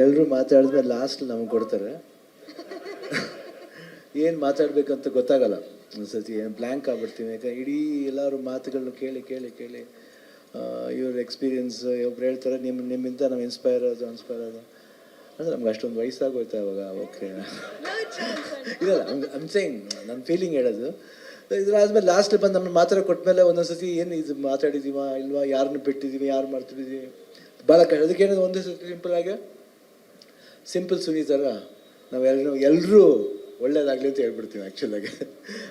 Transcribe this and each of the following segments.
ಎಲ್ಲರೂ ಮಾತಾಡಿದ್ಮೇಲೆ ಲಾಸ್ಟ್ ನಮ್ಗೆ ಕೊಡ್ತಾರೆ. ಏನು ಮಾತಾಡಬೇಕಂತ ಗೊತ್ತಾಗಲ್ಲ. ಒಂದ್ಸತಿ ಏನು ಬ್ಲ್ಯಾಂಕ್ ಆಗ್ಬಿಡ್ತೀವಿ ಯಾಕೆ ಇಡೀ ಎಲ್ಲರೂ ಮಾತುಗಳನ್ನ ಕೇಳಿ ಕೇಳಿ ಕೇಳಿ ಇವ್ರ ಎಕ್ಸ್ಪೀರಿಯನ್ಸ್ ಒಬ್ರು ಹೇಳ್ತಾರೆ ನಿಮ್ಮ ನಿಮ್ಮಿಂದ ನಾವು ಇನ್ಸ್ಪೈರ್ ಆಗೋದು ಇನ್ಸ್ಪೈರ್ ಆಗೋದು ಅಂದರೆ ನಮ್ಗೆ ಅಷ್ಟೊಂದು ವಯಸ್ಸಾಗೋಯ್ತು ಅವಾಗ ಓಕೆ. ಇಲ್ಲ ಐಮ್ ಸೇಯಿಂಗ್ ನನ್ನ ಫೀಲಿಂಗ್ ಹೇಳೋದು. ಇದಾದ್ಮೇಲೆ ಲಾಸ್ಟ್ ಬಂದು ನಮ್ಮ ಮಾತ್ರ ಕೊಟ್ಟಮೇಲೆ ಒಂದೊಂದ್ಸತಿ ಏನು ಇದು ಮಾತಾಡಿದೀವ ಇಲ್ವಾ? ಯಾರನ್ನ ಬಿಟ್ಟಿದ್ದೀವಿ ಯಾರು ಮಾಡ್ತಿದ್ದೀವಿ ಭಾಳ ಕಷ್ಟ ಅದಕ್ಕೆ ಏನದು ಒಂದೇ ಸತಿ ಸಿಂಪಲ್ ಆಗಿ? ಸಿಂಪಲ್ ಸುನೀತರ ನಾವೆಲ್ಲರೂ ಎಲ್ಲರೂ ಒಳ್ಳೇದಾಗಲಿ ಅಂತ ಹೇಳ್ಬಿಡ್ತೀವಿ ಆ್ಯಕ್ಚುಲಾಗಿ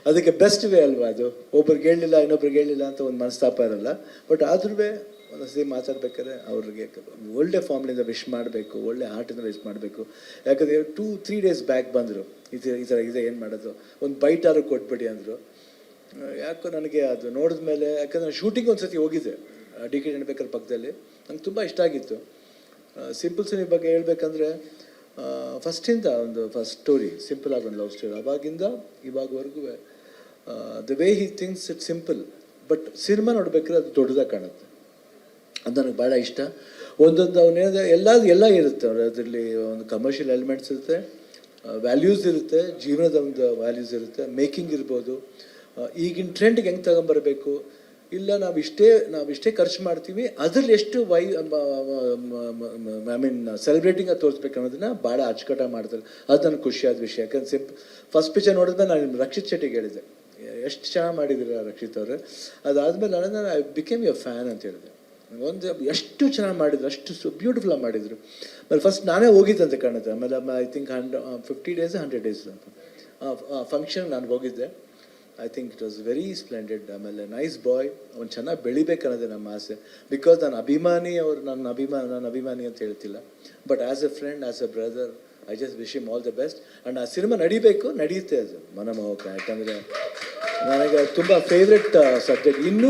ಅದಕ್ಕೆ ಬೆಸ್ಟ್ ವೇ ಅಲ್ವಾ ಅದು? ಒಬ್ರಿಗೆ ಹೇಳಿಲ್ಲ ಇನ್ನೊಬ್ರಿಗೆ ಹೇಳಿಲ್ಲ ಅಂತ ಒಂದು ಮನಸ್ತಾಪ ಇರಲ್ಲ. ಬಟ್ ಆದ್ರೂ ಒಂದೊಂದ್ಸತಿ ಮಾತಾಡ್ಬೇಕಾದ್ರೆ ಅವ್ರಿಗೆ ಒಳ್ಳೆ ಫಾರ್ಮ್ಲಿಂದ ವಿಶ್ ಮಾಡಬೇಕು, ಒಳ್ಳೆ ಹಾರ್ಟಿಂದ ವಿಶ್ ಮಾಡಬೇಕು. ಯಾಕಂದರೆ ಟೂ ತ್ರೀ ಡೇಸ್ ಬ್ಯಾಕ್ ಬಂದರು. ಈ ಥರ ಈ ಥರ ಇದೆ ಏನು ಮಾಡೋದು? ಒಂದು ಬೈಟಾರು ಕೊಟ್ಬಿಡಿ ಅಂದರು. ಯಾಕೋ ನನಗೆ ಅದು ನೋಡಿದ ಮೇಲೆ, ಯಾಕಂದರೆ ಶೂಟಿಂಗ್ ಒಂದು ಸತಿ ಹೋಗಿದ್ದೆ ಡಿ ಕೆ ನೆನಬೇಕಾದ್ರೆ ಪಕ್ಕದಲ್ಲಿ. ನಂಗೆ ತುಂಬ ಇಷ್ಟ ಆಗಿತ್ತು. ಸಿಂಪಲ್ ಸಿನಿ ಬಗ್ಗೆ ಹೇಳ್ಬೇಕಂದ್ರೆ ಫಸ್ಟಿಂದ ಒಂದು ಫಸ್ಟ್ ಸ್ಟೋರಿ ಸಿಂಪಲ್ ಆಗಿ ಒಂದು ಲವ್ ಸ್ಟೋರಿ ಅವಾಗಿಂದ ಇವಾಗವರೆಗೂ the way he things it simple but cinema ನೋಡ್ಬೇಕಾದ್ರೆ ಅದು ದೊಡ್ಡದಾಗಿ ಕಾಣುತ್ತೆ. ಅದು ನನಗೆ ಭಾಳ ಇಷ್ಟ. ಒಂದೊಂದು ಅವನೇನಿದೆ ಎಲ್ಲ ಎಲ್ಲ ಇರುತ್ತೆ. ಅದರಲ್ಲಿ ಒಂದು ಕಮರ್ಷಿಯಲ್ ಎಲಿಮೆಂಟ್ಸ್ ಇರುತ್ತೆ ವ್ಯಾಲ್ಯೂಸ್ ಇರುತ್ತೆ, ಜೀವನದ ಒಂದು ವ್ಯಾಲ್ಯೂಸ್ ಇರುತ್ತೆ ಮೇಕಿಂಗ್ ಇರ್ಬೋದು. ಈಗಿನ ಟ್ರೆಂಡ್ಗೆ ಹೆಂಗೆ ತಗೊಂಬರ್ಬೇಕು? ಇಲ್ಲ ನಾವು ಇಷ್ಟೇ ನಾವು ಇಷ್ಟೇ ಖರ್ಚು ಮಾಡ್ತೀವಿ. ಅದ್ರಲ್ಲಿ ಎಷ್ಟು ವೈ ಐ ಮೀನ್ ಸೆಲೆಬ್ರೇಟಿಂಗ್ ಅದು ತೋರಿಸ್ಬೇಕು ಅನ್ನೋದನ್ನ ಭಾಳ ಅಚ್ಚುಕಟ್ಟ ಮಾಡ್ತಾರೆ. ಅದು ನನಗೆ ಖುಷಿಯಾದ ವಿಷಯ. ಯಾಕಂದ್ರೆ ಸಿಂಪ್ ಫಸ್ಟ್ ಪಿಕ್ಚರ್ ನೋಡಿದ್ಮೇಲೆ ನಾನು ರಕ್ಷಿತ್ ಶೆಟ್ಟಿಗೆ ಹೇಳಿದೆ. ಎಷ್ಟು ಚೆನ್ನಾಗಿ ಮಾಡಿದಿರ ರಕ್ಷಿತ್ ಅವರು? ಅದಾದಮೇಲೆ ನಾನು ಐ ಬಿಕೇಮ್ ಯುವರ್ ಫ್ಯಾನ್ ಅಂತ ಹೇಳಿದೆ. ಒಂದು, ಎಷ್ಟು ಚೆನ್ನಾಗಿ ಮಾಡಿದ್ರು, ಅಷ್ಟು ಸು ಬ್ಯೂಟಿಫುಲ್ ಆಗಿ ಮಾಡಿದರು. ಆಮೇಲೆ ಫಸ್ಟ್ ನಾನೇ ಹೋಗಿದ್ದಂತೆ ಕಾಣುತ್ತೆ. ಆಮೇಲೆ I think hundred fifty days hundred days function ನಾನು ಹೋಗಿದ್ದೆ. I think it was very splendid ಆಮೇಲೆ ನೈಸ್ ಬಾಯ್ ಅವ್ನು ಚೆನ್ನಾಗಿ ಬೆಳಿಬೇಕನ್ನೋದೇ ನಮ್ಮ ಆಸೆ. ಬಿಕಾಸ್ ನಾನು ಅಭಿಮಾನಿ ಅವ್ರು, ನನ್ನ ಅಭಿಮಾನ ನನ್ನ ಅಭಿಮಾನಿ ಅಂತ ಹೇಳ್ತಿಲ್ಲ. But as a friend as a brother I just wish him all the best and ಆ ಸಿನಿಮಾ ನಡಿಬೇಕು ನಡೆಯುತ್ತೆ ಅದು. ಮನಮೋಹಕ. ಯಾಕಂದರೆ ನನಗೆ ತುಂಬ ಫೇವ್ರೆಟ್ ಸಬ್ಜೆಕ್ಟ್ ಇನ್ನೂ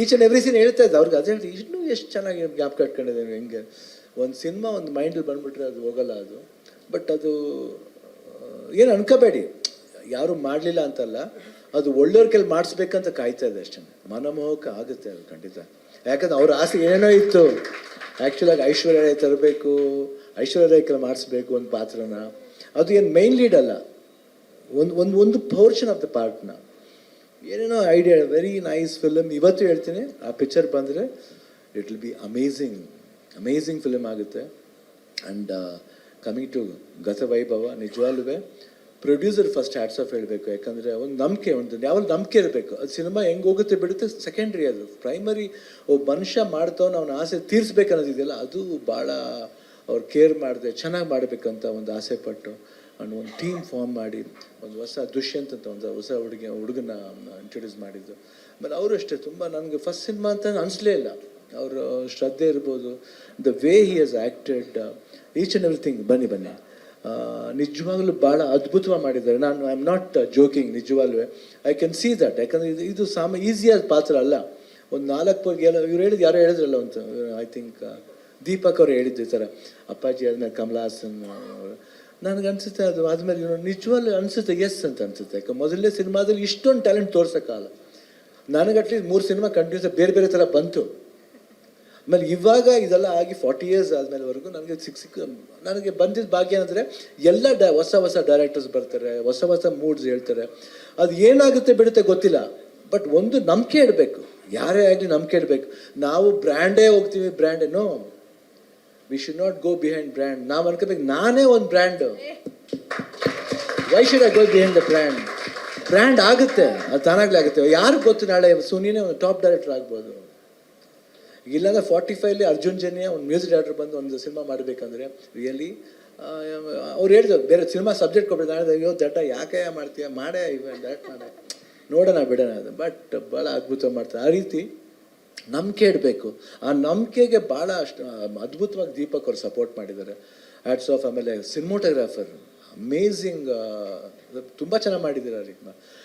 ಈಚ್ ಆ್ಯಂಡ್ ಎವ್ರಿ ಸೀನ್ ಹೇಳ್ತಾ ಇದ್ದೆ. ಅವ್ರಿಗೆ ಅದೇ ಹೇಳಿ ಇನ್ನೂ ಎಷ್ಟು ಚೆನ್ನಾಗಿ ಜ್ಞಾಪಕ ಇಟ್ಕೊಂಡಿದ್ದೇವೆ ಹೆಂಗೆ? ಒಂದು ಸಿನಿಮಾ ಒಂದು ಮೈಂಡಲ್ಲಿ ಬಂದುಬಿಟ್ರೆ ಅದು ಹೋಗಲ್ಲ ಅದು. ಬಟ್ ಅದು ಏನು ಅನ್ಕೋಬೇಡಿ. ಯಾರೂ ಮಾಡಲಿಲ್ಲ ಅಂತಲ್ಲ. ಅದು ಒಳ್ಳೆಯವ್ರ ಕೆಲ ಮಾಡಿಸ್ಬೇಕಂತ ಕಾಯ್ತಾ ಇದೆ ಅಷ್ಟೇ. ಮನಮೋಹಕ ಆಗುತ್ತೆ ಅದು ಖಂಡಿತ. ಯಾಕಂದ್ರೆ ಅವ್ರ ಆಸೆ ಏನೋ ಇತ್ತು. ಆ್ಯಕ್ಚುಲಾಗಿ ಐಶ್ವರ್ಯ ರೈ ತರಬೇಕು ಐಶ್ವರ್ಯ ರೈ ಕೈಲಿ ಮಾಡಿಸ್ಬೇಕು ಒಂದು ಪಾತ್ರನ. ಅದು ಏನು ಮೈನ್ ಲೀಡ್ ಅಲ್ಲ. ಒಂದು ಒಂದು ಒಂದು ಪೋರ್ಷನ್ ಆಫ್ ದ ಪಾರ್ಟ್ನ ಏನೇನೋ ಐಡಿಯಾ ವೆರಿ ನೈಸ್ ಫಿಲಮ್ ಇವತ್ತು ಹೇಳ್ತೀನಿ, ಆ ಪಿಕ್ಚರ್ ಬಂದರೆ it will be amazing amazing film ಆಗುತ್ತೆ. And coming to Gatha Vaibhava ನಿಜವಾಗ್ಲೂ ಪ್ರೊಡ್ಯೂಸರ್ ಫಸ್ಟ್ ಹ್ಯಾಟ್ಸ್ ಆಫ್ ಹೇಳಬೇಕು. ಯಾಕಂದರೆ ಒಂದು ನಂಬಿಕೆ ಒಂದು ಯಾವಾಗ ನಂಬಿಕೆ ಇರಬೇಕು? ಅದು ಸಿನಿಮಾ ಹೆಂಗೆ ಹೋಗುತ್ತೆ ಬಿಡುತ್ತೆ? ಸೆಕೆಂಡ್ರಿ ಅದು. ಪ್ರೈಮರಿ ಒಬ್ಬ ಮನುಷ್ಯ ಮಾಡ್ತಾವನು ಅವನ ಆಸೆ ತೀರಿಸ್ಬೇಕನ್ನೋದಿದೆಯಲ್ಲ ಅದು ಭಾಳ ಅವ್ರು ಕೇರ್ ಮಾಡಿದೆ, ಚೆನ್ನಾಗಿ ಮಾಡಬೇಕಂತ ಒಂದು ಆಸೆ ಪಟ್ಟು ಅನ್ನೋ ಒಂದು ಟೀಮ್ ಫಾರ್ಮ್ ಮಾಡಿ ಒಂದು ಹೊಸ ದುಷ್ಯಂತ್ ಅಂತ ಒಂದು ಹೊಸ ಹುಡುಗಿ ಹುಡುಗನ ಇಂಟ್ರೊಡ್ಯೂಸ್ ಮಾಡಿದ್ದು. ಆಮೇಲೆ ಅವರು ಅಷ್ಟೇ. ತುಂಬ ನನಗೆ ಫಸ್ಟ್ ಸಿನಿಮಾ ಅಂತ ಅನಿಸ್ಲೇ ಇಲ್ಲ. ಅವರು ಶ್ರದ್ಧೆ ಇರ್ಬೋದು. ದ ವೇ ಹಿ ಹಸ್ ಆ್ಯಕ್ಟೆಡ್ ಈಚ್ ಆ್ಯಂಡ್ ಎವ್ರಿಥಿಂಗ್ ಬನ್ನಿ ಬನ್ನಿ. ನಿಜವಾಗ್ಲೂ ಭಾಳ ಅದ್ಭುತವಾಗಿ ಮಾಡಿದ್ದಾರೆ. ನಾನು ಐ ಆಮ್ ನಾಟ್ ಜೋಕಿಂಗ್ ನಿಜವಾಗ್ಲೂ. ಐ ಕ್ಯಾನ್ ಸಿ ದಟ್ ಯಾಕಂದ್ರೆ ಇದು ಇದು ಸಾಮ ಈಸಿಯಾದ ಪಾತ್ರ ಅಲ್ಲ. ಒಂದು ನಾಲ್ಕು ಎಲ್ಲ, ಇವ್ರು ಹೇಳಿದ್ದು ಯಾರೋ ಹೇಳಿದ್ರಲ್ಲ ಅಂತ ಐ ಥಿಂಕ್ ದೀಪಕ್ ಅವ್ರು ಹೇಳಿದ್ದು ಈ ಥರ ಅಪ್ಪಾಜಿ ಅದನ್ನ ಕಮಲಾಸನ್ ಅವರು. ನನಗೆ ಅನಿಸುತ್ತೆ ಅದು ಆದ್ಮೇಲೆ ನಿಜವಾಗ್ಲೂ ಅನ್ಸುತ್ತೆ ಎಸ್ ಅಂತ ಅನ್ಸುತ್ತೆ. ಯಾಕೆ ಮೊದಲನೇ ಸಿನಿಮಾದಲ್ಲಿ ಇಷ್ಟೊಂದು ಟ್ಯಾಲೆಂಟ್ ತೋರ್ಸೋಕ್ಕಾಗಲ್ಲ. ನನಗೆ ಅಟ್ಲೀಸ್ಟ್ ಮೂರು ಸಿನಿಮಾ ಕಂಟಿನ್ಯೂಸ್ ಬೇರೆ ಬೇರೆ ಥರ ಬಂತು. ಆಮೇಲೆ ಇವಾಗ ಇದೆಲ್ಲ ಆಗಿ ಫಾರ್ಟಿ ಇಯರ್ಸ್ ಆದಮೇಲೆವರೆಗೂ ನನಗೆ ಸಿಕ್ ಸಿಕ್, ನನಗೆ ಬಂದಿದ್ದ ಭಾಗ್ಯ ಅಂದರೆ ಎಲ್ಲ ಡ, ಹೊಸ ಹೊಸ ಡೈರೆಕ್ಟರ್ಸ್ ಬರ್ತಾರೆ, ಹೊಸ ಹೊಸ ಮೂಡ್ಸ್ ಹೇಳ್ತಾರೆ. ಅದು ಏನಾಗುತ್ತೆ ಬಿಡುತ್ತೆ ಗೊತ್ತಿಲ್ಲ ಬಟ್ ಒಂದು ನಂಬಿಕೆ ಇಡಬೇಕು. ಯಾರೇ ಆಗಲಿ ನಂಬಿಕೆ ಇಡಬೇಕು. ನಾವು ಬ್ರ್ಯಾಂಡೇ ಹೋಗ್ತೀವಿ brand no we should not go behind brand ನಾವು ಅನ್ಕೋಬೇಕು, ನಾನೇ ಒಂದು brand why should I go behind the brand brand ಆಗುತ್ತೆ, ಅದು ತಾನಾಗ್ಲೇ ಆಗುತ್ತೆ. ಯಾರು ಗೊತ್ತು ನಾಳೆ ಸುನಿನೇ ಒಂದು ಟಾಪ್ ಡೈರೆಕ್ಟರ್ ಆಗ್ಬೋದು. ಇಲ್ಲಾಂದ್ರೆ ಫಾರ್ಟಿ ಫೈವ್ಲಿ ಅರ್ಜುನ್ ಜನ್ಯ ಒಂದು ಮ್ಯೂಸಿಕ್ ಡೈರೆಕ್ಟರ್ ಬಂದು ಒಂದು ಸಿನಿಮಾ ಮಾಡಬೇಕಂದ್ರೆ, ರಿಯಲಿ ಅವ್ರು ಹೇಳಿದ್ರು, ಬೇರೆ ಸಿನಿಮಾ ಸಬ್ಜೆಕ್ಟ್ ಕೊಟ್ಟಿದ್ದಾರೆ ಅಯ್ಯೋ, ದಟ್ಟ, ಯಾಕೆ ಮಾಡ್ತೀಯ, ಮಾಡೇ, ಇವ ಡೈರೆಕ್ಟ್ ಮಾಡೆ. ನೋಡೋಣ, ಬಿಡೋಣ ಅದು. ಬಟ್ ಭಾಳ ಅದ್ಭುತ ಮಾಡ್ತಾರೆ. ಆ ರೀತಿ ನಂಬಿಕೆ ಇಡಬೇಕು. ಆ ನಂಬಿಕೆಗೆ ಭಾಳ ಅಷ್ಟು ಅದ್ಭುತವಾಗಿ ದೀಪಕ್ ಅವ್ರು ಸಪೋರ್ಟ್ ಮಾಡಿದ್ದಾರೆ. ಆ್ಯಟ್ಸ್ ಆಫ್ ಆಮೇಲೆ ಸಿನಿಮೋಟೋಗ್ರಾಫರ್ ಅಮೇಝಿಂಗ್ ತುಂಬ ಚೆನ್ನಾಗಿ ಮಾಡಿದ್ದಾರೆ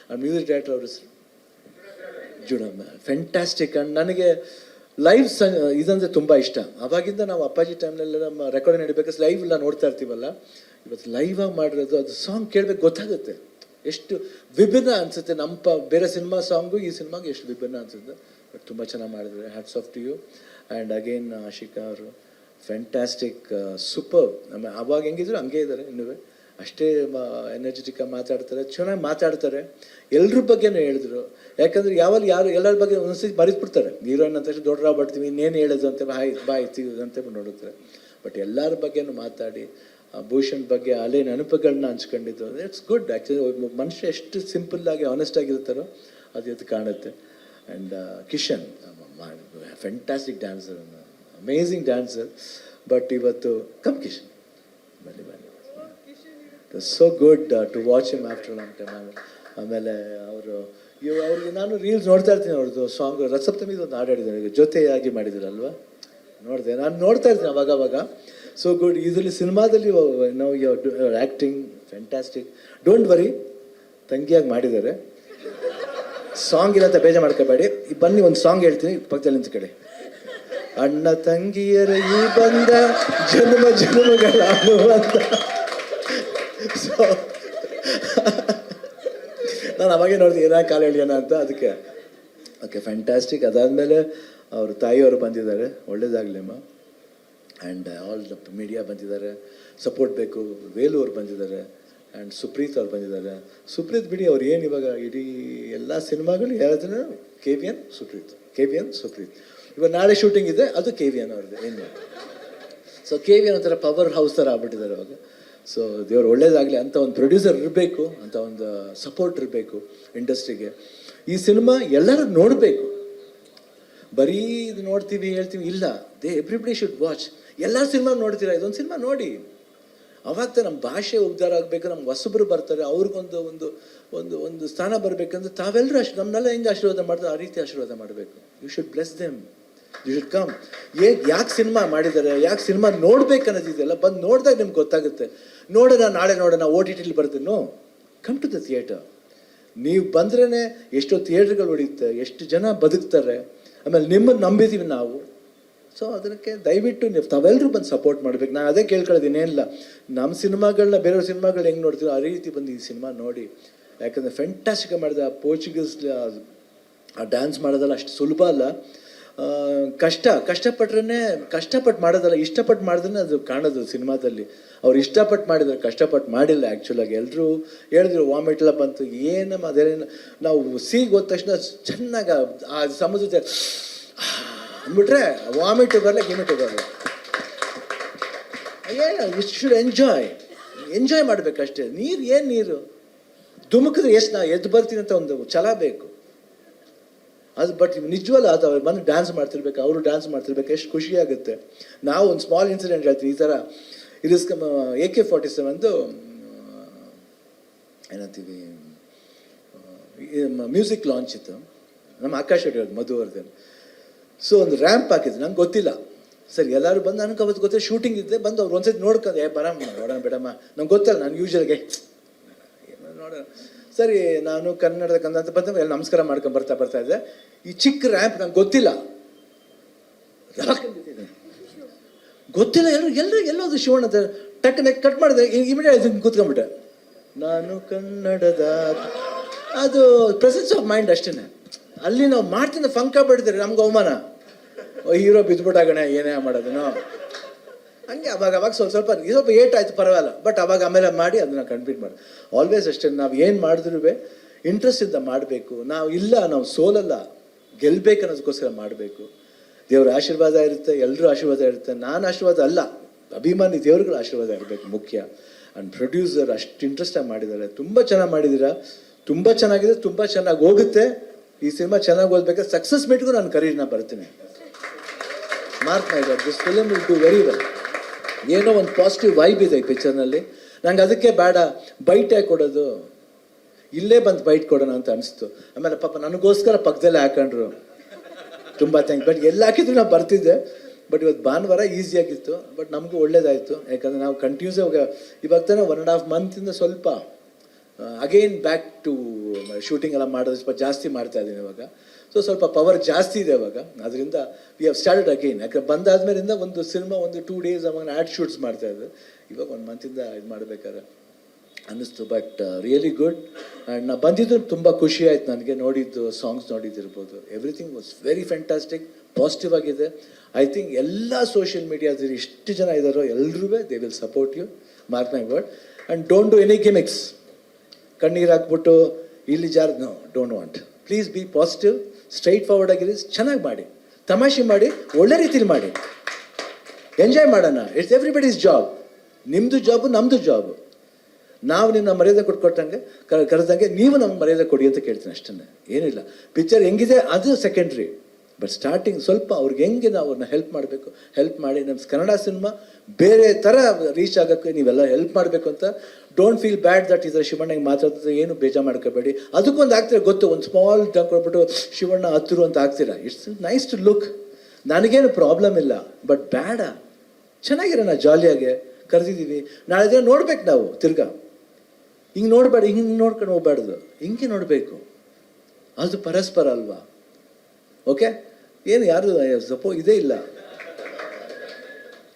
ಆ ಮ್ಯೂಸಿಕ್ ಡೈರೆಕ್ಟರ್ ಅವರು ಜುಡ ಫೆಂಟಾಸ್ಟಿಕ್ ಆ್ಯಂಡ್ ನನಗೆ ಲೈವ್ ಸ, ಇದಂದ್ರೆ ತುಂಬ ಇಷ್ಟ. ಅವಾಗಿಂದ ನಾವು ಅಪ್ಪಾಜಿ ಟೈಮ್ನೆಲ್ಲ ನಮ್ಮ ರೆಕಾರ್ಡಿಂಗ್ ನಡಿಬೇಕಾದ್ರೆ ಲೈವ್ ಎಲ್ಲ ನೋಡ್ತಾ ಇರ್ತೀವಲ್ಲ? ಇವತ್ತು ಲೈವ್ ಆಗಿ ಮಾಡಿರೋದು, ಅದು ಸಾಂಗ್ ಕೇಳಬೇಕು, ಗೊತ್ತಾಗುತ್ತೆ. ಎಷ್ಟು ವಿಭಿನ್ನ ಅನಿಸುತ್ತೆ. ನಮ್ಮ ಪ, ಬೇರೆ ಸಿನಿಮಾ ಸಾಂಗು ಈ ಸಿನಿಮಾಗೆ ಎಷ್ಟು ವಿಭಿನ್ನ ಅನಿಸುತ್ತೆ. ಬಟ್ ತುಂಬ ಚೆನ್ನಾಗಿ ಮಾಡಿದ್ದಾರೆ. Hats off to you and again Ashika ಅವರು. ಫ್ಯಾಂಟಾಸ್ಟಿಕ್ ಸೂಪರ್ ಆಮೇಲೆ ಅವಾಗ ಹೆಂಗಿದ್ರು ಹಂಗೆ ಇದ್ದಾರೆ, ಇನ್ನೂ ಅಷ್ಟೇ ಎನರ್ಜೆಟಿಕ್ ಮಾತಾಡ್ತಾರೆ, ಚೆನ್ನಾಗಿ ಮಾತಾಡ್ತಾರೆ. ಎಲ್ಲರ ಬಗ್ಗೆನೂ ಹೇಳಿದ್ರು. ಯಾಕಂದ್ರೆ ಯಾವಾಗ ಯಾರು ಎಲ್ಲರ ಬಗ್ಗೆ ಒಂದ್ಸತಿ ಮರಿದ್ಬಿಡ್ತಾರೆ ಹೀರೋಯಿನ್ ಅಂತ ದೊಡ್ಡ ಬರ್ತೀವಿ ಇನ್ನೇನು ಹೇಳೋದು ಅಂತ ಹಾಯ್ ಬಾಯ್ ತೀವ್ ಅಂತ ನೋಡುತ್ತಾರೆ ಬಟ್ ಎಲ್ಲರ ಬಗ್ಗೆನೂ ಮಾತಾಡಿ ಭೂಷಣ್ ಬಗ್ಗೆ ಅಲೆ ನೆನಪುಗಳನ್ನ ಹಂಚ್ಕೊಂಡಿದ್ದು ಇಟ್ಸ್ ಗುಡ್ ಆ್ಯಕ್ಚುಲಿ ಮನುಷ್ಯ ಎಷ್ಟು ಸಿಂಪಲ್ ಆಗಿ ಆನೆಸ್ಟ್ ಆಗಿರ್ತಾರೋ ಅದು ಇದು ಕಾಣುತ್ತೆ. And Kishan fantastic dancer amazing dancer but ಇವತ್ತು ಕಮ್ ಕಿಶನ್ ಬನ್ನಿ ಬನ್ನಿ. So good to watch him after long time ಆಮೇಲೆ ಅವರು ಇವ್ ಅವ್ರಿಗೆ ನಾನು ರೀಲ್ಸ್ ನೋಡ್ತಾ ಇರ್ತೀನಿ ಅವ್ರದ್ದು ಸಾಂಗ್ ರಸಪ್ತಮಿದು ಒಂದು ಹಾಡಾಡಿದ್ದಾರೆ ಜೊತೆಯಾಗಿ ಮಾಡಿದಿರಲ್ವಾ? ನೋಡಿದೆ. ನಾನು ನೋಡ್ತಾ ಇರ್ತೀನಿ ಅವಾಗ ಅವಾಗ. ಸೊ ಗುಡ್ ಇದರಲ್ಲಿ ಸಿನಿಮಾದಲ್ಲಿ ನಾವು ಆ್ಯಕ್ಟಿಂಗ್ ಫ್ಯಾಂಟಾಸ್ಟಿಕ್ ಡೋಂಟ್ ವರಿ ತಂಗಿಯಾಗಿ ಮಾಡಿದ್ದಾರೆ. ಸಾಂಗ್ ಇಲ್ಲ ಅಂತ ಬೇಜಾರು ಮಾಡ್ಕೋಬೇಡಿ. ಬನ್ನಿ ಒಂದು ಸಾಂಗ್ ಹೇಳ್ತೀನಿ. ಪಕ್ಕದಲ್ಲಿ ನಿಂತ್ಕೊಳ್ಳಿ. ಅಣ್ಣ ತಂಗಿಯರ, ಈ ಬಂದ ಜನ್ಮ, ಜನ್ಮಗಳ ನಾನು ಅವಾಗೇ ನೋಡಿದೆ ಏನಾಗ ಕಾಲ ಎಳಿಯೋಣ ಅಂತ, ಅದಕ್ಕೆ. ಓಕೆ ಫ್ಯಾಂಟಾಸ್ಟಿಕ್ ಅದಾದಮೇಲೆ ಅವ್ರ ತಾಯಿಯವರು ಬಂದಿದ್ದಾರೆ. ಒಳ್ಳೇದಾಗಲಿಮ್ಮ ಆ್ಯಂಡ್ ಆಲ್ ದ ಮೀಡಿಯಾ ಬಂದಿದ್ದಾರೆ. ಸಪೋರ್ಟ್ ಬೇಕು. ವೇಲು ಅವ್ರು ಬಂದಿದ್ದಾರೆ. ಆ್ಯಂಡ್ ಸುಪ್ರೀತ್ ಅವ್ರು ಬಂದಿದ್ದಾರೆ. ಸುಪ್ರೀತ್ ಬಿಡಿ, ಅವ್ರು ಏನು ಇವಾಗ ಇಡೀ ಎಲ್ಲ ಸಿನಿಮಾಗಳು ಹೇಳಿದ್ರೆ K V N Supreeth K V N Supreeth ಇವಾಗ ನಾಳೆ ಶೂಟಿಂಗ್ ಇದೆ, ಅದು ಕೆ ವಿ ಎನ್ ಅವ್ರದ್ದು ಏನು ಸೊ ಕೆ ವಿ ಎನ್ ಒಂಥರ ಪವರ್ ಹೌಸ್ ಥರ ಆಗ್ಬಿಟ್ಟಿದ್ದಾರೆ ಅವಾಗ. ಸೊ ದೇವ್ರು ಒಳ್ಳೇದಾಗಲಿ ಅಂತ ಒಂದು ಪ್ರೊಡ್ಯೂಸರ್ ಇರಬೇಕು, ಅಂತ ಒಂದು ಸಪೋರ್ಟ್ ಇರಬೇಕು ಇಂಡಸ್ಟ್ರಿಗೆ. ಈ ಸಿನಿಮಾ ಎಲ್ಲರೂ ನೋಡಬೇಕು. ಬರೀ ಇದು ನೋಡ್ತೀವಿ ಹೇಳ್ತೀವಿ ಇಲ್ಲ. ದೇ ಎವ್ರಿಬಡಿ ಶುಡ್ ವಾಚ್ ಎಲ್ಲ ಸಿನಿಮಾ ನೋಡ್ತೀರಾ? ಇದೊಂದು ಸಿನಿಮಾ ನೋಡಿ. ಅವಾಗ ನಮ್ಮ ಭಾಷೆ ಉದ್ಧಾರ ಆಗಬೇಕು ನಮ್ಮ ಹೊಸಬ್ರು ಬರ್ತಾರೆ, ಅವ್ರಿಗೊಂದು ಒಂದು ಒಂದು ಒಂದು ಸ್ಥಾನ ಬರಬೇಕಂದ್ರೆ ತಾವೆಲ್ಲರೂ ಅಷ್ಟು ನಮ್ಮನ್ನೆಲ್ಲ ಹೆಂಗೆ ಆಶೀರ್ವಾದ ಮಾಡಿದ್ರೆ ಆ ರೀತಿ ಆಶೀರ್ವಾದ ಮಾಡಬೇಕು. You should bless them should come ಯಾಕೆ ಸಿನಿಮಾ ಮಾಡಿದ್ದಾರೆ? ಯಾಕೆ ಸಿನಿಮಾ ನೋಡ್ಬೇಕು ಅನ್ನೋದಿದೆಯಲ್ಲ ಬಂದು ನೋಡಿದಾಗ ನಿಮ್ಗೆ ಗೊತ್ತಾಗುತ್ತೆ. ನೋಡೋಣ ನಾಳೆ ನೋಡೋಣ ಓ ಟಿ ಟಿಲಿ ಬರ್ತೀನೋ ಕಮ್ ಟು ದ ಥಿಯೇಟರ್ ನೀವು ಬಂದ್ರೇ ಎಷ್ಟೋ ಥಿಯೇಟ್ರ್ಗಳು ಹೊಡಿಯುತ್ತೆ. ಎಷ್ಟು ಜನ ಬದುಕ್ತಾರೆ. ಆಮೇಲೆ ನಿಮ್ಮನ್ನು ನಂಬಿದ್ದೀವಿ ನಾವು. ಸೊ ಅದಕ್ಕೆ ದಯವಿಟ್ಟು ನೀವು ತಾವೆಲ್ಲರೂ ಬಂದು ಸಪೋರ್ಟ್ ಮಾಡ್ಬೇಕು. ನಾನು ಅದೇ ಕೇಳ್ಕೊಳ್ಳೋದು ಏನಿಲ್ಲ ನಮ್ಮ ಸಿನಿಮಾಗಳನ್ನ ಬೇರೆಯವ್ರ ಸಿನಿಮಾಗಳು ಹೆಂಗೆ ನೋಡ್ತೀವಿ ಆ ರೀತಿ ಬಂದು ಈ ಸಿನಿಮಾ ನೋಡಿ. ಯಾಕಂದರೆ ಫೆಂಟಾಸ್ಟಿಕ್ ಮಾಡಿದ ಪೋರ್ಚುಗೀಸ್ ಆ ಡ್ಯಾನ್ಸ್ ಮಾಡೋದಲ್ಲ ಅಷ್ಟು ಸುಲಭ ಅಲ್ಲ. ಆ, ಕಷ್ಟ ಕಷ್ಟಪಟ್ರೆ ಕಷ್ಟಪಟ್ಟು ಮಾಡೋದಲ್ಲ ಇಷ್ಟಪಟ್ಟು ಮಾಡಿದ್ರೆ ಅದು ಕಾಣೋದು ಸಿನಿಮಾದಲ್ಲಿ. ಅವ್ರು ಇಷ್ಟಪಟ್ಟು ಮಾಡಿದ್ರು ಕಷ್ಟಪಟ್ಟು ಮಾಡಿಲ್ಲ ಆ್ಯಕ್ಚುಲಾಗಿ ಎಲ್ಲರೂ ಹೇಳಿದ್ರು ವಾಮಿಟ್ ಎಲ್ಲ ಬಂತು. ಏನಮ್ಮ ಅದೇನು, ನಾವು ಸೀಗ್ ಹೋದ ತಕ್ಷಣ ಚೆನ್ನಾಗಿ ಆ ಸಮುದ್ರ ಅಂದ್ಬಿಟ್ರೆ ವಾಮಿಟ್ ಬರಲ್ಲ ಗಿಮಿಟ್ ಬರಲ್ಲ ಏನು ಇಟ್ ಶುಡ್ ಎಂಜಾಯ್ ಎಂಜಾಯ್ ಮಾಡಬೇಕಷ್ಟೇ. ನೀರು, ಏನು ನೀರು? ಧುಮುಕಿದ್ರೆ ಎಷ್ಟು ನಾ ಎದ್ದು ಬರ್ತೀನಿ ಅಂತ ಒಂದು ಛಲ ಬೇಕು. ಅದು ಬಟ್ ನಿಜವಲ್ಲ ಅದು ಅವ್ರು ಬಂದು ಡ್ಯಾನ್ಸ್ ಮಾಡ್ತಿರ್ಬೇಕು, ಅವರು ಡ್ಯಾನ್ಸ್ ಮಾಡ್ತಿರ್ಬೇಕು, ಎಷ್ಟು ಖುಷಿಯಾಗುತ್ತೆ. ನಾವು ಒಂದು ಸ್ಮಾಲ್ ಇನ್ಸಿಡೆಂಟ್ ಹೇಳ್ತೀವಿ ಈ ಥರ ಇರಿಸ್ ಎ ಕೆ ಫಾರ್ಟಿ ಸೆವೆನ್ದು ಏನಂತೀವಿ ಮ್ಯೂಸಿಕ್ ಲಾಂಚ್ ಇತ್ತು. ನಮ್ಮ ಆಕಾಶ ಹೇಳೋದು ಮಧುವರ್ಧನ್ ಸೊ ಒಂದು ರ್ಯಾಂಪ್ ಹಾಕಿದ್ರು, ನಂಗೆ ಗೊತ್ತಿಲ್ಲ. ಸರಿ, ಎಲ್ಲರೂ ಬಂದು, ನನಗೆ ಅವತ್ತು ಗೊತ್ತಿಲ್ಲ ಶೂಟಿಂಗ್ ಇದ್ದೆ ಬಂದು ಅವ್ರು ಒಂದ್ಸತಿ ನೋಡ್ಕೊಂಡು, ಏ, ಬರಮ್ಮ, ನೋಡೋಣ ಬೇಡಮ್ಮ. ನಂಗೆ ಗೊತ್ತಲ್ಲ ನಾನು ಏನಾದ್ರು ನೋಡೋಣ. ಸರಿ, ನಾನು ಕನ್ನಡದ ಕನ್ನಡ ಎಲ್ಲ ನಮಸ್ಕಾರ ಮಾಡ್ಕೊಂಡು ಬರ್ತಾ ಬರ್ತಾ ಇದ್ದೆ. ಈ ಚಿಕ್ಕ ರ್ಯಾಂಪ್ ನಂಗೆ ಗೊತ್ತಿಲ್ಲ. ಗೊತ್ತಿಲ್ಲ ಎಲ್ಲರೂ ಎಲ್ಲರೂ ಎಲ್ಲೋದು ಶಿವಣ್ಣ ಅಂತ ಟಕ್ ನೆಕ್ ಕಟ್ ಮಾಡಿದೆ ಇಮಿಡಿಯೇಟ್ ಕೂತ್ಕೊಂಡ್ಬಿಟ್ಟೆ. ನಾನು ಕನ್ನಡದ ಅದು ಪ್ರೆಸೆನ್ಸ್ ಆಫ್ ಮೈಂಡ್ ಅಷ್ಟೇ ಅಲ್ಲಿ ನಾವು ಮಾಡ್ತಿದ್ದ ಫಂಕ ಬಿಡ್ತೀರಿ ನಮ್ಗೆ ಅವಮಾನ. ಹೀರೋ ಬಿದ್ದುಬಿಟ್ಟಾಗಣ, ಏನೇ ಮಾಡೋದನ್ನು ಹಂಗೆ ಅವಾಗ ಅವಾಗ ಸ್ವಲ್ಪ ಸ್ವಲ್ಪ ಸ್ವಲ್ಪ ಏಟ್ ಆಯ್ತು ಪರವಾಗಿಲ್ಲ. ಬಟ್ ಅವಾಗ ಆಮೇಲೆ ಮಾಡಿ ಅದನ್ನ ಕಂಪ್ಲೀಟ್ ಮಾಡಿ. ಆಲ್ವೇಸ್ ಅಷ್ಟೇ, ನಾವು ಏನು ಮಾಡಿದ್ರೂ ಇಂಟ್ರೆಸ್ಟ್ ಇಂದ ಮಾಡಬೇಕು. ನಾವು ಇಲ್ಲ, ನಾವು ಸೋಲಲ್ಲ. ಗೆಲ್ಬೇಕು ಅನ್ನೋದಕ್ಕೋಸ್ಕರ ಮಾಡಬೇಕು. ದೇವ್ರ ಆಶೀರ್ವಾದ ಇರುತ್ತೆ ಎಲ್ಲರೂ ಆಶೀರ್ವಾದ ಇರುತ್ತೆ. ನಾನು ಆಶೀರ್ವಾದ ಅಲ್ಲ. ಅಭಿಮಾನಿ ದೇವ್ರಗಳ ಆಶೀರ್ವಾದ ಇರಬೇಕು ಮುಖ್ಯ. ಆ್ಯಂಡ್ ಪ್ರೊಡ್ಯೂಸರ್ ಅಷ್ಟು ಇಂಟ್ರೆಸ್ಟಾಗಿ ಮಾಡಿದ್ದಾರೆ. ತುಂಬ ಚೆನ್ನಾಗಿ ಮಾಡಿದ್ದೀರಾ? ತುಂಬ ಚೆನ್ನಾಗಿದೆ, ತುಂಬ ಚೆನ್ನಾಗಿ ಹೋಗುತ್ತೆ. ಈ ಸಿನಿಮಾ ಚೆನ್ನಾಗಿ ಓದಬೇಕು ಸಕ್ಸಸ್ ಮೀಟ್ಗೂ ನಾನು ಕರೀರ್ನ ಬರ್ತೀನಿ. Mark my this film will do very well ಏನೋ ಒಂದು ಪಾಸಿಟಿವ್ ವೈಬ್ ಇದೆ ಈ ಪಿಕ್ಚರ್ನಲ್ಲಿ ನಂಗೆ ಅದಕ್ಕೆ ಬೇಡ ಬೈಟ್ ಕೊಡೋದು. ಇಲ್ಲೇ ಬಂದು ಬೈಟ್ ಕೊಡೋಣ ಅಂತ ಅನಿಸ್ತು. ಆಮೇಲೆ ಪಾಪ ನನಗೋಸ್ಕರ ಪಕ್ಕದಲ್ಲೇ ಹಾಕೊಂಡ್ರು. ತುಂಬ ಥ್ಯಾಂಕ್ ಬಟ್ ಎಲ್ಲ ಹಾಕಿದ್ರು ನಾವು ಬರ್ತಿದ್ದೆ. ಬಟ್ ಇವತ್ತು ಭಾನುವಾರ ಈಸಿಯಾಗಿತ್ತು ಬಟ್ ನಮಗೂ ಒಳ್ಳೇದಾಯಿತು. ಯಾಕಂದರೆ ನಾವು ಕಂಟಿನ್ಯೂಸ್ ಇವಾಗ ಇವಾಗ ತಾನೇ ಒನ್ ಆ್ಯಂಡ್ ಹಾಫ್ ಮಂತಿಂದ ಸ್ವಲ್ಪ ಅಗೈನ್ ಬ್ಯಾಕ್ ಟು ಶೂಟಿಂಗ್ ಎಲ್ಲ ಮಾಡೋದು ಸ್ವಲ್ಪ ಜಾಸ್ತಿ ಮಾಡ್ತಾ ಇದ್ದೀನಿ ಇವಾಗ. ಸೊ ಸ್ವಲ್ಪ ಪವರ್ ಜಾಸ್ತಿ ಇದೆ ಅವಾಗ. ಅದರಿಂದ ವಿ ಹ್ಯಾವ್ ಸ್ಟಾರ್ಟೆಡ್ ಅಗೈನ್ ಯಾಕೆ ಬಂದಾದ್ಮೇಲಿಂದ ಒಂದು ಸಿನಿಮಾ ಒಂದು ಟೂ ಡೇಸ್ ಅವಾಗ ಆ್ಯಡ್ ಶೂಟ್ಸ್ ಮಾಡ್ತಾ ಇದ್ದೆ. ಇವಾಗ ಒಂದು ಮಂತಿಂದ ಇದು ಮಾಡಬೇಕಾದ್ರೆ ಅನ್ನಿಸ್ತು. ಬಟ್ ರಿಯಲಿ ಗುಡ್ ಆ್ಯಂಡ್ ನಾ ಬಂದಿದ್ದು ತುಂಬ ಖುಷಿ ಆಯ್ತು ನನಗೆ. ನೋಡಿದ್ದು songs ನೋಡಿದ್ದಿರ್ಬೋದು. Everything was very fantastic positive ಆಗಿದೆ. ಐ ಥಿಂಕ್ ಎಲ್ಲ ಸೋಷಿಯಲ್ ಮೀಡಿಯಾದಲ್ಲಿ ಎಷ್ಟು ಜನ ಇದ್ದಾರೋ ಎಲ್ಲರೂ they will support you mark my word and don't do any gimmicks ಕಣ್ಣೀರು ಹಾಕ್ಬಿಟ್ಟು, ಇಲ್ಲಿ jar no don't want please be positive straightforward ಆಗಿರಿ ಚೆನ್ನಾಗಿ ಮಾಡಿ. ತಮಾಷೆ ಮಾಡಿ, ಒಳ್ಳೆ ರೀತಿಲಿ ಮಾಡಿ. ಎಂಜಾಯ್ ಮಾಡೋಣ. ಇಟ್ಸ್ ಎವ್ರಿಬಡೀಸ್ ಜಾಬ್ ನಿಮ್ಮದು ಜಾಬು ನಮ್ಮದು ಜಾಬು ನಾವು ನಿನ್ನ ಮರ್ಯಾದೆ ಕೊಟ್ಕೊಟ್ಟಂಗೆ ಕರೆದಂಗೆ ನೀವು ನಮ್ಮ ಮರ್ಯಾದೆ ಕೊಡಿ ಅಂತ ಕೇಳ್ತೀನಿ ಅಷ್ಟನ್ನು ಏನಿಲ್ಲ. ಪಿಕ್ಚರ್ ಹೆಂಗಿದೆ, ಅದು ಸೆಕೆಂಡ್ರಿ ಬಟ್ ಸ್ಟಾರ್ಟಿಂಗ್ ಸ್ವಲ್ಪ ಅವ್ರಿಗೆ ಹೆಂಗೆ ನಾವು ಅವ್ರನ್ನ ಹೆಲ್ಪ್ ಮಾಡಬೇಕು ಹೆಲ್ಪ್ ಮಾಡಿ ನಮ್ಮ ಕನ್ನಡ ಸಿನಿಮಾ ಬೇರೆ ಥರ ರೀಚ್ ಆಗೋಕ್ಕೆ ನೀವೆಲ್ಲ ಹೆಲ್ಪ್ ಮಾಡಬೇಕು ಅಂತ ಡೋಂಟ್ ಫೀಲ್ ಬ್ಯಾಡ್ ದಟ್ ಇದ್ರೆ ಶಿವಣ್ಣಗೆ ಮಾತಾಡ್ತಿದ್ರೆ ಏನು ಬೇಜಾರು ಮಾಡ್ಕೋಬೇಡಿ. ಅದಕ್ಕೊಂದು ಆಗ್ತೀರಾ ಗೊತ್ತು? ಒಂದು ಸ್ಮಾಲ್ ಕೊಟ್ಬಿಟ್ಟು ಶಿವಣ್ಣ ಹತ್ತಿರು ಅಂತ ಆಗ್ತೀರಾ ಇಟ್ಸ್ ನೈಸ್ ಟು ಲುಕ್ ನನಗೇನು ಪ್ರಾಬ್ಲಮ್ ಇಲ್ಲ ಬಟ್ ಬೇಡ. ಚೆನ್ನಾಗಿರೋಣ ಜಾಲಿಯಾಗೆ ಕರೆದಿದ್ದೀವಿ ನಾಳೆ ದಿನ ನೋಡ್ಬೇಕು ನಾವು ತಿರ್ಗಾ. ಹಿಂಗೆ ನೋಡಬೇಡ, ಹಿಂಗೆ ನೋಡ್ಕೊಂಡು ಹೋಗ್ಬಾರ್ದು. ಹಿಂಗೆ ನೋಡಬೇಕು. ಅದು ಪರಸ್ಪರ ಅಲ್ವಾ? ಓಕೆ ಏನು ಯಾರು ಸಪೋ, ಇದೇ ಇಲ್ಲ.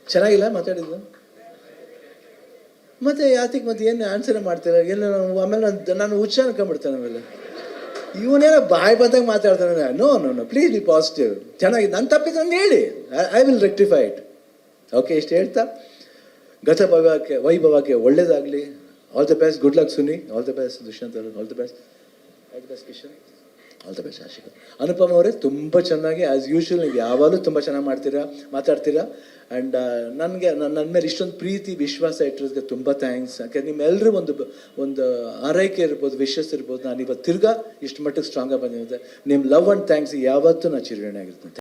ಚೆನ್ನಾಗಿಲ್ಲ ಮಾತಾಡಿದ್ದು? ಮತ್ತೆ ಯಾತಿಗೆ ಮತ್ತೆ ಏನು ಆನ್ಸರ್ ಮಾಡ್ತಾರೆ? ಎಲ್ಲ ಆಮೇಲೆ ನಾನು ನಾನು ಹುಚ್ಚ ಅನ್ಕೊಂಡ್ಬಿಡ್ತೇನೆ ಆಮೇಲೆ. ಇವನೇನೋ ಬಾಯ್ ಬಂದಾಗ ಮಾತಾಡ್ತಾನೆ no no no please be positive ಚೆನ್ನಾಗಿ ನನ್ನ ತಪ್ಪಿದ್ರೆ ನಂಗೆ ಹೇಳಿ. I will rectify it okay ಇಷ್ಟು ಹೇಳ್ತಾ. ಗತ ಭವಕ್ಕೆ ವೈಭವಕ್ಕೆ ಒಳ್ಳೇದಾಗಲಿ. All the best good luck Suni all the best Dushyant all the best all the best Kishan all the best Ashika Anupam ಅವರೇ ತುಂಬ ಚೆನ್ನಾಗಿ ಆ್ಯಸ್ ಯೂಶ್ವಲ್ ನೀವು ಯಾವಾಗಲೂ ತುಂಬ ಚೆನ್ನಾಗಿ ಮಾಡ್ತೀರಾ, ಮಾತಾಡ್ತೀರಾ? ಆ್ಯಂಡ್ ನನಗೆ ನನ್ನ ನನ್ನ ಮೇಲೆ ಇಷ್ಟೊಂದು ಪ್ರೀತಿ, ವಿಶ್ವಾಸ ಇಟ್ಟಿರೋದಕ್ಕೆ ತುಂಬ ಥ್ಯಾಂಕ್ಸ್ ಯಾಕೆ ನಿಮ್ಮೆಲ್ಲರೂ ಒಂದು ಒಂದು ಆರೈಕೆ ಇರ್ಬೋದು ವಿಶ್ವಾಸ ಇರ್ಬೋದು ನಾನು ಇವತ್ತು ತಿರ್ಗಾ ಇಷ್ಟು ಮಟ್ಟಿಗೆ ಸ್ಟ್ರಾಂಗಾಗಿ ಬಂದಿದ್ದೆ ನಿಮ್ಮ ಲವ್ ಆ್ಯಂಡ್ ಥ್ಯಾಂಕ್ಸ್ ಯಾವತ್ತೂ ನಾನು ಚಿರಋಣಿ ಆಗಿರ್ತೀನಿ